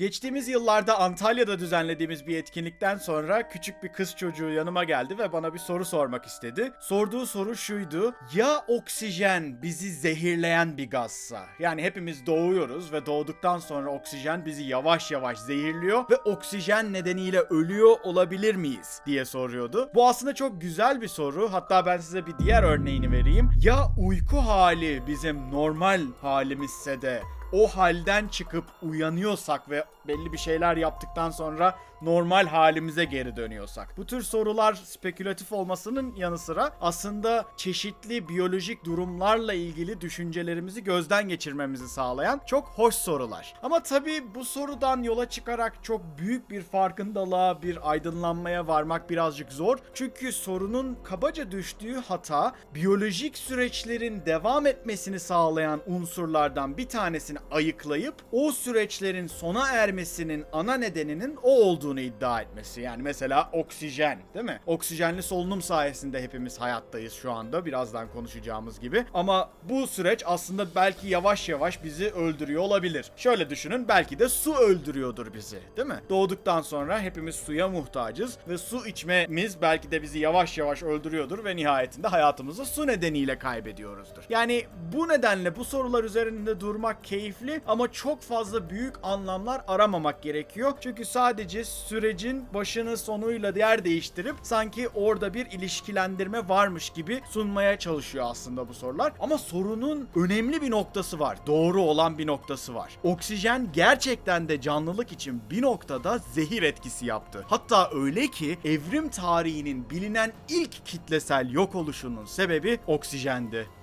Geçtiğimiz yıllarda Antalya'da düzenlediğimiz bir etkinlikten sonra küçük bir kız çocuğu yanıma geldi ve bana bir soru sormak istedi. Sorduğu soru şuydu. Ya oksijen bizi zehirleyen bir gazsa? Yani hepimiz doğuyoruz ve doğduktan sonra oksijen bizi yavaş yavaş zehirliyor ve oksijen nedeniyle ölüyor olabilir miyiz diye soruyordu. Bu aslında çok güzel bir soru. Hatta ben size bir diğer örneğini vereyim. Ya uyku hali bizim normal halimizse de o halden çıkıp uyanıyorsak ve belli bir şeyler yaptıktan sonra normal halimize geri dönüyorsak. Bu tür sorular spekülatif olmasının yanı sıra aslında çeşitli biyolojik durumlarla ilgili düşüncelerimizi gözden geçirmemizi sağlayan çok hoş sorular. Ama tabii bu sorudan yola çıkarak çok büyük bir farkındalığa, bir aydınlanmaya varmak birazcık zor. Çünkü sorunun kabaca düştüğü hata biyolojik süreçlerin devam etmesini sağlayan unsurlardan bir tanesini ayıklayıp o süreçlerin sona ermesinin ana nedeninin o olduğunu iddia etmesi. Yani mesela oksijen değil mi? Oksijenli solunum sayesinde hepimiz hayattayız şu anda birazdan konuşacağımız gibi. Ama bu süreç aslında belki yavaş yavaş bizi öldürüyor olabilir. Şöyle düşünün belki de su öldürüyordur bizi değil mi? Doğduktan sonra hepimiz suya muhtacız ve su içmemiz belki de bizi yavaş yavaş öldürüyordur ve nihayetinde hayatımızı su nedeniyle kaybediyoruzdur. Yani bu nedenle bu sorular üzerinde durmak keyifli ama çok fazla büyük anlamlar aramamak gerekiyor. Çünkü sadece sürecin başını sonuyla yer değiştirip sanki orada bir ilişkilendirme varmış gibi sunmaya çalışıyor aslında bu sorular. Ama sorunun önemli bir noktası var. Doğru olan bir noktası var. Oksijen gerçekten de canlılık için bir noktada zehir etkisi yaptı. Hatta öyle ki evrim tarihinin bilinen ilk kitlesel yok oluşunun sebebi oksijendi.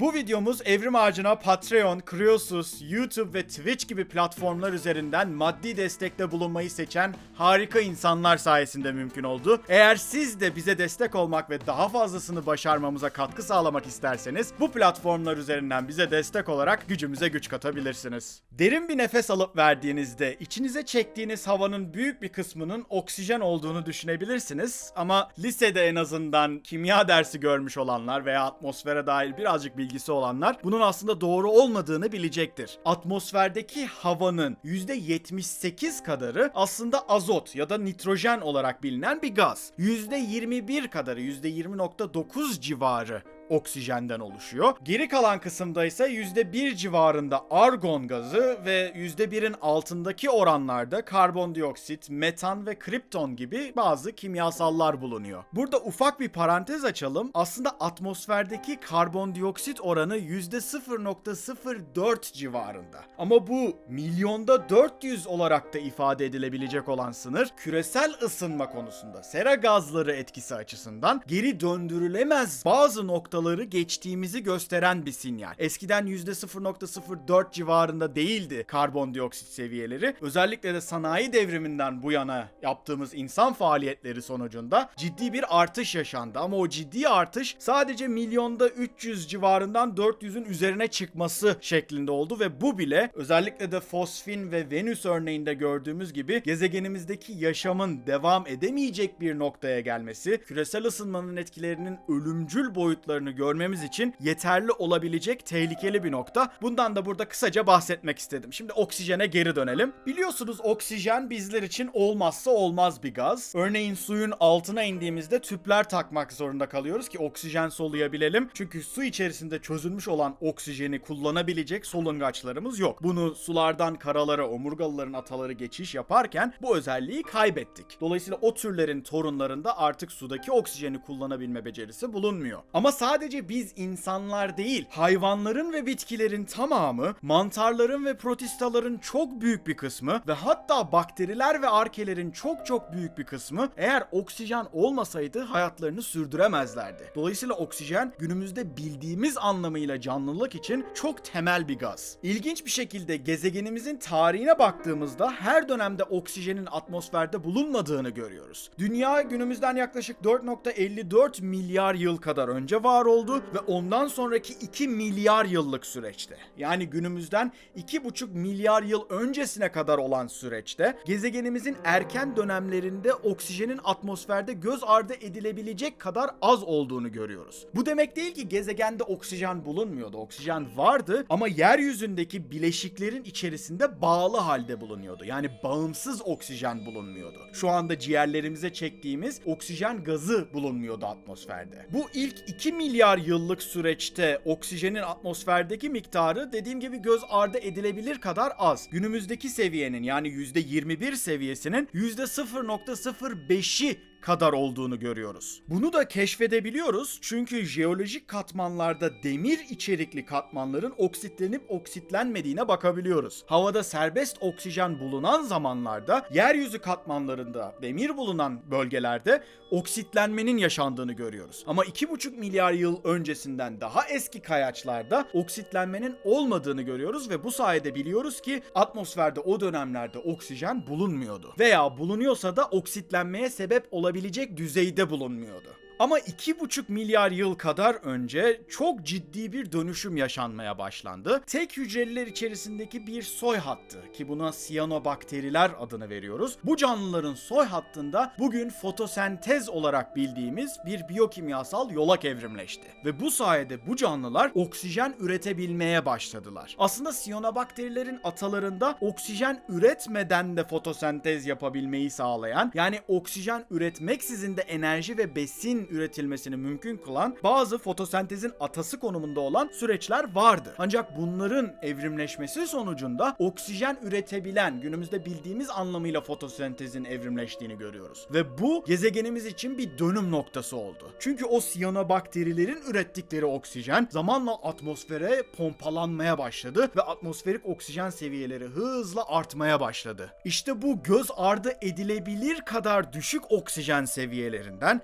Bu videomuz Evrim Ağacı'na Patreon, Kriosus, YouTube ve Twitch gibi platformlar üzerinden maddi destekte bulunmayı seçen harika insanlar sayesinde mümkün oldu. Eğer siz de bize destek olmak ve daha fazlasını başarmamıza katkı sağlamak isterseniz bu platformlar üzerinden bize destek olarak gücümüze güç katabilirsiniz. Derin bir nefes alıp verdiğinizde içinize çektiğiniz havanın büyük bir kısmının oksijen olduğunu düşünebilirsiniz ama lisede en azından kimya dersi görmüş olanlar veya atmosfere dair birazcık bilgisi olanlar bunun aslında doğru olmadığını bilecektir. Atmosferdeki havanın %78 kadarı aslında azot ya da nitrojen olarak bilinen bir gaz. %21 kadarı %20.9 civarı oksijenden oluşuyor. Geri kalan kısımda ise %1 civarında argon gazı ve %1'in altındaki oranlarda karbondioksit, metan ve kripton gibi bazı kimyasallar bulunuyor. Burada ufak bir parantez açalım. Aslında atmosferdeki karbondioksit oranı %0.04 civarında. Ama bu milyonda 400 olarak da ifade edilebilecek olan sınır küresel ısınma konusunda sera gazları etkisi açısından geri döndürülemez bazı noktaları geçtiğimizi gösteren bir sinyal. Eskiden %0.04 civarında değildi karbondioksit seviyeleri. Özellikle de sanayi devriminden bu yana yaptığımız insan faaliyetleri sonucunda ciddi bir artış yaşandı. Ama o ciddi artış sadece milyonda 300 civarından 400'ün üzerine çıkması şeklinde oldu ve bu bile özellikle de fosfin ve Venüs örneğinde gördüğümüz gibi gezegenimizdeki yaşamın devam edemeyecek bir noktaya gelmesi, küresel ısınmanın etkilerinin ölümcül boyutlarını görmemiz için yeterli olabilecek tehlikeli bir nokta. Bundan da burada kısaca bahsetmek istedim. Şimdi oksijene geri dönelim. Biliyorsunuz oksijen bizler için olmazsa olmaz bir gaz. Örneğin suyun altına indiğimizde tüpler takmak zorunda kalıyoruz ki oksijen soluyabilelim. Çünkü su içerisinde çözülmüş olan oksijeni kullanabilecek solungaçlarımız yok. Bunu sulardan karalara omurgalıların ataları geçiş yaparken bu özelliği kaybettik. Dolayısıyla o türlerin torunlarında artık sudaki oksijeni kullanabilme becerisi bulunmuyor. Ama sadece biz insanlar değil, hayvanların ve bitkilerin tamamı, mantarların ve protistaların çok büyük bir kısmı ve hatta bakteriler ve arkelerin çok çok büyük bir kısmı eğer oksijen olmasaydı hayatlarını sürdüremezlerdi. Dolayısıyla oksijen günümüzde bildiğimiz anlamıyla canlılık için çok temel bir gaz. İlginç bir şekilde gezegenimizin tarihine baktığımızda her dönemde oksijenin atmosferde bulunmadığını görüyoruz. Dünya günümüzden yaklaşık 4.54 milyar yıl kadar önce var kadar oldu ve ondan sonraki 2 milyar yıllık süreçte yani günümüzden 2,5 milyar yıl öncesine kadar olan süreçte gezegenimizin erken dönemlerinde oksijenin atmosferde göz ardı edilebilecek kadar az olduğunu görüyoruz. Bu demek değil ki gezegende oksijen bulunmuyordu. Oksijen vardı ama yeryüzündeki bileşiklerin içerisinde bağlı halde bulunuyordu. Yani bağımsız oksijen bulunmuyordu. Şu anda ciğerlerimize çektiğimiz oksijen gazı bulunmuyordu atmosferde. Bu ilk 2 milyar yıllık süreçte oksijenin atmosferdeki miktarı dediğim gibi göz ardı edilebilir kadar az. Günümüzdeki seviyenin yani %21 seviyesinin %0.05'i kadar olduğunu görüyoruz. Bunu da keşfedebiliyoruz çünkü jeolojik katmanlarda demir içerikli katmanların oksitlenip oksitlenmediğine bakabiliyoruz. Havada serbest oksijen bulunan zamanlarda yeryüzü katmanlarında demir bulunan bölgelerde oksitlenmenin yaşandığını görüyoruz. Ama 2,5 milyar yıl öncesinden daha eski kayaçlarda oksitlenmenin olmadığını görüyoruz ve bu sayede biliyoruz ki atmosferde o dönemlerde oksijen bulunmuyordu. Veya bulunuyorsa da oksitlenmeye sebep olabilecek düzeyde bulunmuyordu. Ama 2,5 milyar yıl kadar önce çok ciddi bir dönüşüm yaşanmaya başlandı. Tek hücreliler içerisindeki bir soy hattı ki buna siyanobakteriler adını veriyoruz. Bu canlıların soy hattında bugün fotosentez olarak bildiğimiz bir biyokimyasal yolak evrimleşti. Ve bu sayede bu canlılar oksijen üretebilmeye başladılar. Aslında siyanobakterilerin atalarında oksijen üretmeden de fotosentez yapabilmeyi sağlayan yani oksijen üretmeksizin de enerji ve besin üretilmesini mümkün kılan bazı fotosentezin atası konumunda olan süreçler vardı. Ancak bunların evrimleşmesi sonucunda oksijen üretebilen günümüzde bildiğimiz anlamıyla fotosentezin evrimleştiğini görüyoruz. Ve bu gezegenimiz için bir dönüm noktası oldu. Çünkü o siyanobakterilerin ürettikleri oksijen zamanla atmosfere pompalanmaya başladı ve atmosferik oksijen seviyeleri hızla artmaya başladı. İşte bu göz ardı edilebilir kadar düşük oksijen seviyelerinden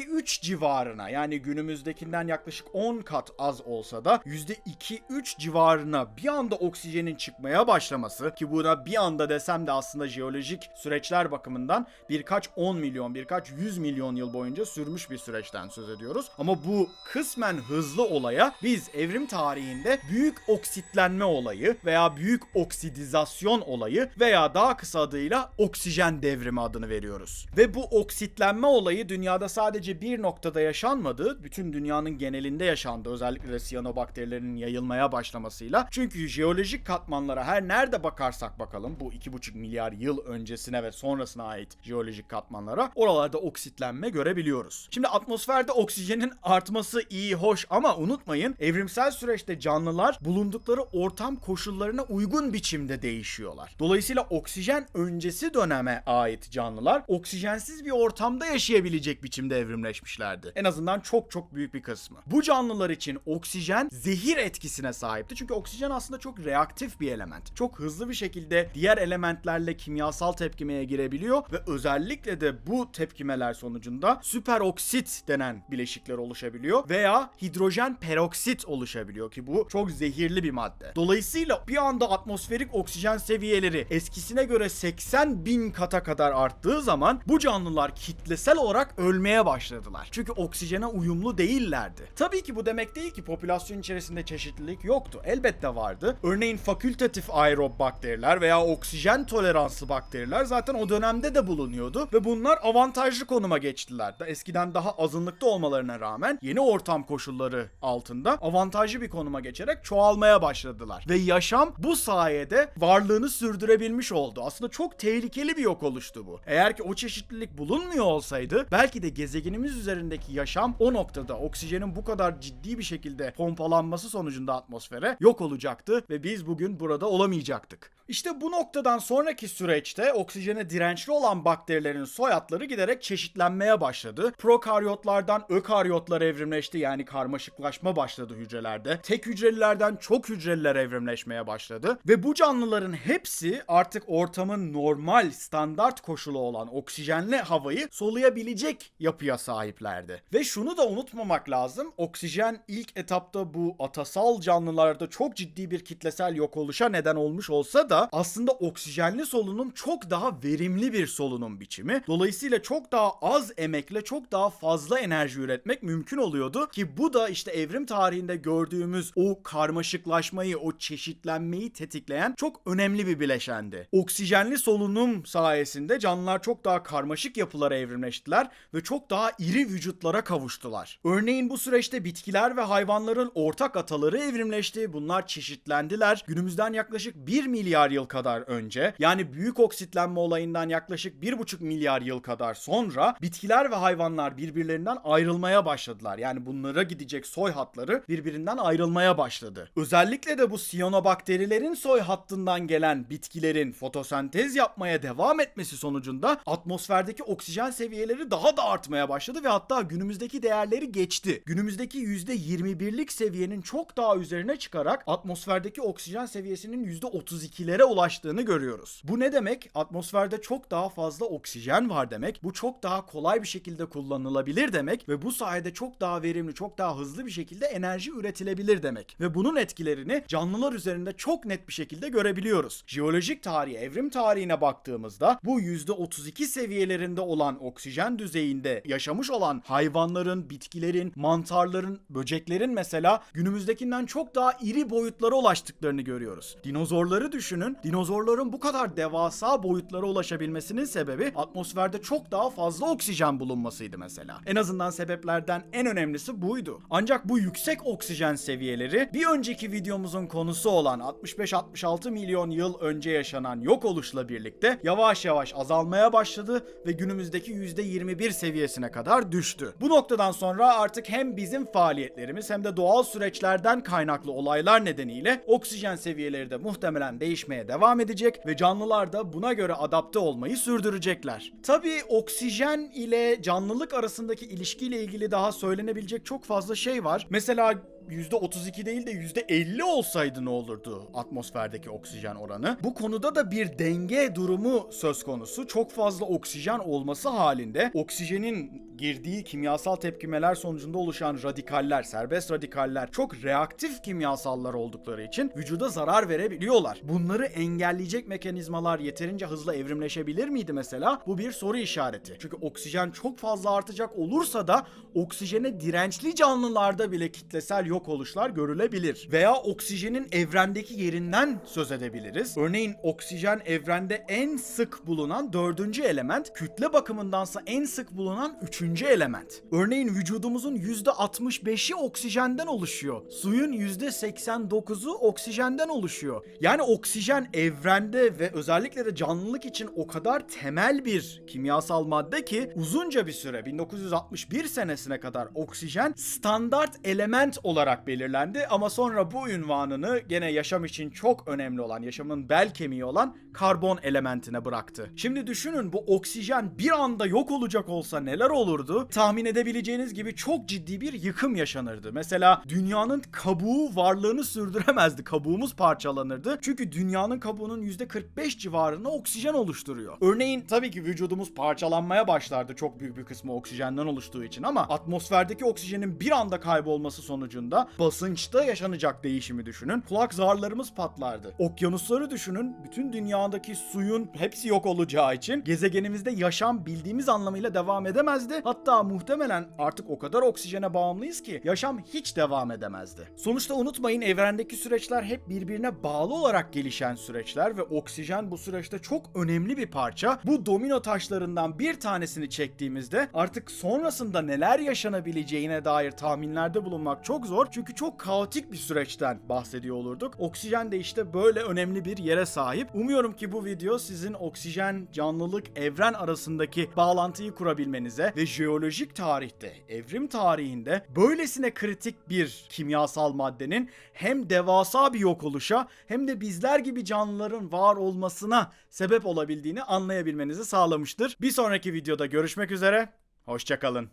%2-3 civarına yani günümüzdekinden yaklaşık 10 kat az olsa da %2-3 civarına bir anda oksijenin çıkmaya başlaması ki buna bir anda desem de aslında jeolojik süreçler bakımından birkaç 10 milyon, birkaç 100 milyon yıl boyunca sürmüş bir süreçten söz ediyoruz. Ama bu kısmen hızlı olaya biz evrim tarihinde büyük oksitlenme olayı veya büyük oksidizasyon olayı veya daha kısa adıyla oksijen devrimi adını veriyoruz. Ve bu oksitlenme olayı dünyada sadece bir noktada yaşanmadı. Bütün dünyanın genelinde yaşandı. Özellikle de siyanobakterilerin yayılmaya başlamasıyla. Çünkü jeolojik katmanlara her nerede bakarsak bakalım bu 2,5 milyar yıl öncesine ve sonrasına ait jeolojik katmanlara oralarda oksitlenme görebiliyoruz. Şimdi atmosferde oksijenin artması iyi hoş ama unutmayın evrimsel süreçte canlılar bulundukları ortam koşullarına uygun biçimde değişiyorlar. Dolayısıyla oksijen öncesi döneme ait canlılar oksijensiz bir ortamda yaşayabilecek biçimde evrimleşmişlerdi. En azından çok çok büyük bir kısmı. Bu canlılar için oksijen zehir etkisine sahipti. Çünkü oksijen aslında çok reaktif bir element. Çok hızlı bir şekilde diğer elementlerle kimyasal tepkimeye girebiliyor ve özellikle de bu tepkimeler sonucunda süperoksit denen bileşikler oluşabiliyor veya hidrojen peroksit oluşabiliyor ki bu çok zehirli bir madde. Dolayısıyla bir anda atmosferik oksijen seviyeleri eskisine göre 80 bin kata kadar arttığı zaman bu canlılar kitlesel olarak ölmeye başladılar. Çünkü oksijene uyumlu değillerdi. Tabii ki bu demek değil ki popülasyon içerisinde çeşitlilik yoktu. Elbette vardı. Örneğin fakültatif aerob bakteriler veya oksijen toleranslı bakteriler zaten o dönemde de bulunuyordu ve bunlar avantajlı konuma geçtiler. Eskiden daha azınlıkta olmalarına rağmen yeni ortam koşulları altında avantajlı bir konuma geçerek çoğalmaya başladılar. Ve yaşam bu sayede varlığını sürdürebilmiş oldu. Aslında çok tehlikeli bir yok oluştu bu. Eğer ki o çeşitlilik bulunmuyor olsaydı belki de gezegenimiz üzerindeki yaşam o noktada oksijenin bu kadar ciddi bir şekilde pompalanması sonucunda atmosfere yok olacaktı ve biz bugün burada olamayacaktık. İşte bu noktadan sonraki süreçte oksijene dirençli olan bakterilerin soyadları giderek çeşitlenmeye başladı. Prokaryotlardan ökaryotlar evrimleşti yani karmaşıklaşma başladı hücrelerde. Tek hücrelilerden çok hücreliler evrimleşmeye başladı. Ve bu canlıların hepsi artık ortamın normal standart koşulu olan oksijenli havayı soluyabilecek yapıya sahiplerdi. Ve şunu da unutmamak lazım. Oksijen ilk etapta bu atasal canlılarda çok ciddi bir kitlesel yok oluşa neden olmuş olsa da aslında oksijenli solunum çok daha verimli bir solunum biçimi. Dolayısıyla çok daha az emekle çok daha fazla enerji üretmek mümkün oluyordu ki bu da işte evrim tarihinde gördüğümüz o karmaşıklaşmayı, o çeşitlenmeyi tetikleyen çok önemli bir bileşendi. Oksijenli solunum sayesinde canlılar çok daha karmaşık yapılara evrimleştiler ve çok daha iri vücutlara kavuştular. Örneğin bu süreçte bitkiler ve hayvanların ortak ataları evrimleşti. Bunlar çeşitlendiler. Günümüzden yaklaşık 1 milyar yıl kadar önce yani büyük oksitlenme olayından yaklaşık 1,5 milyar yıl kadar sonra bitkiler ve hayvanlar birbirlerinden ayrılmaya başladılar. Yani bunlara gidecek soy hatları birbirinden ayrılmaya başladı. Özellikle de bu siyanobakterilerin soy hattından gelen bitkilerin fotosentez yapmaya devam etmesi sonucunda atmosferdeki oksijen seviyeleri daha da artmaya başladı ve hatta günümüzdeki değerleri geçti. Günümüzdeki %21'lik seviyenin çok daha üzerine çıkarak atmosferdeki oksijen seviyesinin %32'lere ulaştığını görüyoruz. Bu ne demek? Atmosferde çok daha fazla oksijen var demek. Bu çok daha kolay bir şekilde kullanılabilir demek ve bu sayede çok daha verimli, çok daha hızlı bir şekilde enerji üretilebilir demek. Ve bunun etkilerini canlılar üzerinde çok net bir şekilde görebiliyoruz. Jeolojik tarihi, evrim tarihine baktığımızda bu %32 seviyelerinde olan oksijen düzeyinde yaşamış olan hayvanların, bitkilerin, mantarların, böceklerin mesela günümüzdekinden çok daha iri boyutlara ulaştıklarını görüyoruz. Dinozorları düşünün. Dinozorların bu kadar devasa boyutlara ulaşabilmesinin sebebi atmosferde çok daha fazla oksijen bulunmasıydı mesela. En azından sebeplerden en önemlisi buydu. Ancak bu yüksek oksijen seviyeleri bir önceki videomuzun konusu olan 65-66 milyon yıl önce yaşanan yok oluşla birlikte yavaş yavaş azalmaya başladı ve günümüzdeki %21 seviyesine kadar düştü. Bu noktadan sonra artık hem bizim faaliyetlerimiz hem de doğal süreçlerden kaynaklı olaylar nedeniyle oksijen seviyeleri de muhtemelen değişmeye devam edecek ve canlılar da buna göre adapte olmayı sürdürecekler. Tabii oksijen ile canlılık arasındaki ilişkiyle ilgili daha söylenebilecek çok fazla şey var. Mesela %32 değil de %50 olsaydı ne olurdu atmosferdeki oksijen oranı? Bu konuda da bir denge durumu söz konusu. Çok fazla oksijen olması halinde oksijenin girdiği kimyasal tepkimeler sonucunda oluşan radikaller, serbest radikaller çok reaktif kimyasallar oldukları için vücuda zarar verebiliyorlar. Bunları engelleyecek mekanizmalar yeterince hızlı evrimleşebilir miydi mesela? Bu bir soru işareti. Çünkü oksijen çok fazla artacak olursa da oksijene dirençli canlılarda bile kitlesel yok oluşlar görülebilir. Veya oksijenin evrendeki yerinden söz edebiliriz. Örneğin oksijen evrende en sık bulunan dördüncü element, kütle bakımındansa en sık bulunan üçüncü element. Örneğin vücudumuzun %65'i oksijenden oluşuyor. Suyun %89'u oksijenden oluşuyor. Yani oksijen evrende ve özellikle de canlılık için o kadar temel bir kimyasal madde ki uzunca bir süre 1961 senesine kadar oksijen standart element olarak belirlendi ama sonra bu ünvanını gene yaşam için çok önemli olan, yaşamın bel kemiği olan karbon elementine bıraktı. Şimdi düşünün bu oksijen bir anda yok olacak olsa neler olurdu? Tahmin edebileceğiniz gibi çok ciddi bir yıkım yaşanırdı. Mesela dünyanın kabuğu varlığını sürdüremezdi. Kabuğumuz parçalanırdı. Çünkü dünyanın kabuğunun %45 civarında oksijen oluşturuyor. Örneğin tabii ki vücudumuz parçalanmaya başlardı çok büyük bir kısmı oksijenden oluştuğu için ama atmosferdeki oksijenin bir anda kaybolması sonucunda basınçta yaşanacak değişimi düşünün. Kulak zarlarımız patlardı. Okyanusları düşünün. Bütün dünyadaki suyun hepsi yok olacağı için gezegenimizde yaşam bildiğimiz anlamıyla devam edemezdi. Hatta muhtemelen artık o kadar oksijene bağımlıyız ki yaşam hiç devam edemezdi. Sonuçta unutmayın evrendeki süreçler hep birbirine bağlı olarak gelişen süreçler ve oksijen bu süreçte çok önemli bir parça. Bu domino taşlarından bir tanesini çektiğimizde artık sonrasında neler yaşanabileceğine dair tahminlerde bulunmak çok zor. Çünkü çok kaotik bir süreçten bahsediyor olurduk. Oksijen de işte böyle önemli bir yere sahip. Umuyorum ki bu video sizin oksijen, canlılık, evren arasındaki bağlantıyı kurabilmenize ve jeolojik tarihte, evrim tarihinde böylesine kritik bir kimyasal maddenin hem devasa bir yok oluşa hem de bizler gibi canlıların var olmasına sebep olabildiğini anlayabilmenizi sağlamıştır. Bir sonraki videoda görüşmek üzere. Hoşçakalın.